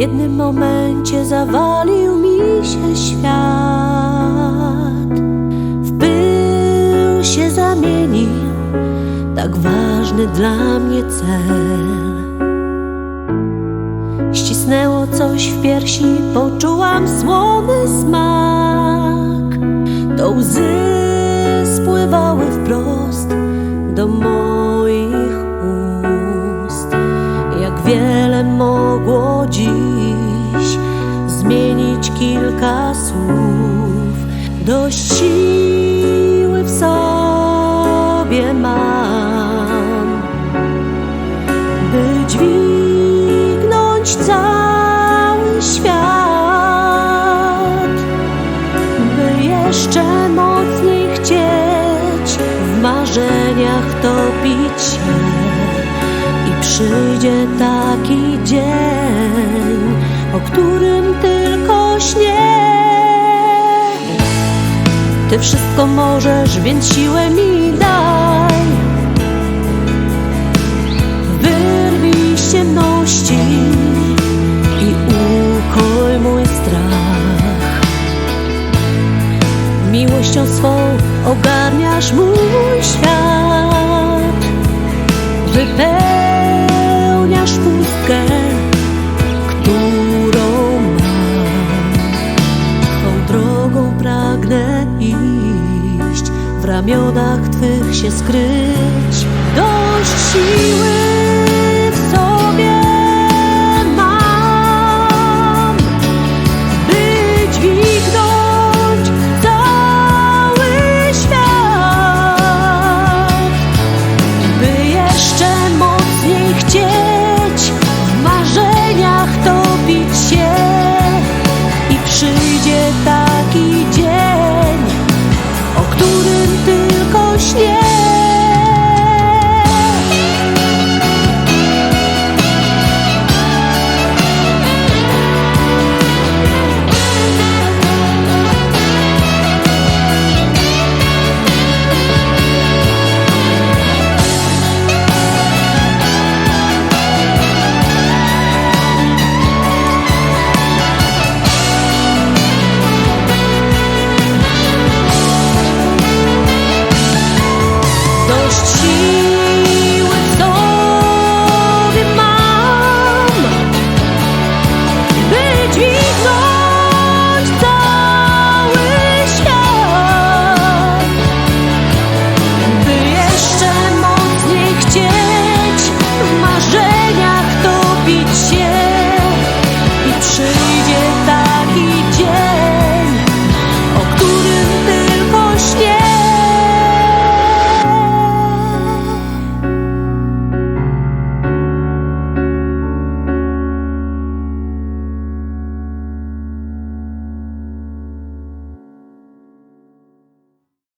jednym momencie zawalił mi się świat. W pył się zamienił tak ważny dla mnie cel. Ścisnęło coś w piersi, poczułam słony smak. To łzy spływały wprost do moich ust. Jak wiele mogło dziś kilka słów. Dość siły w sobie mam, by dźwignąć cały świat, by jeszcze mocniej chcieć w marzeniach topić się. I przyjdzie taki dzień, o którym tylko wszystko możesz, więc siłę mi daj. Wyrwij z ciemności i ukoj mój strach. Miłością swą ogarniasz mój świat. Wypełniasz ramionach Twych się skryć. Do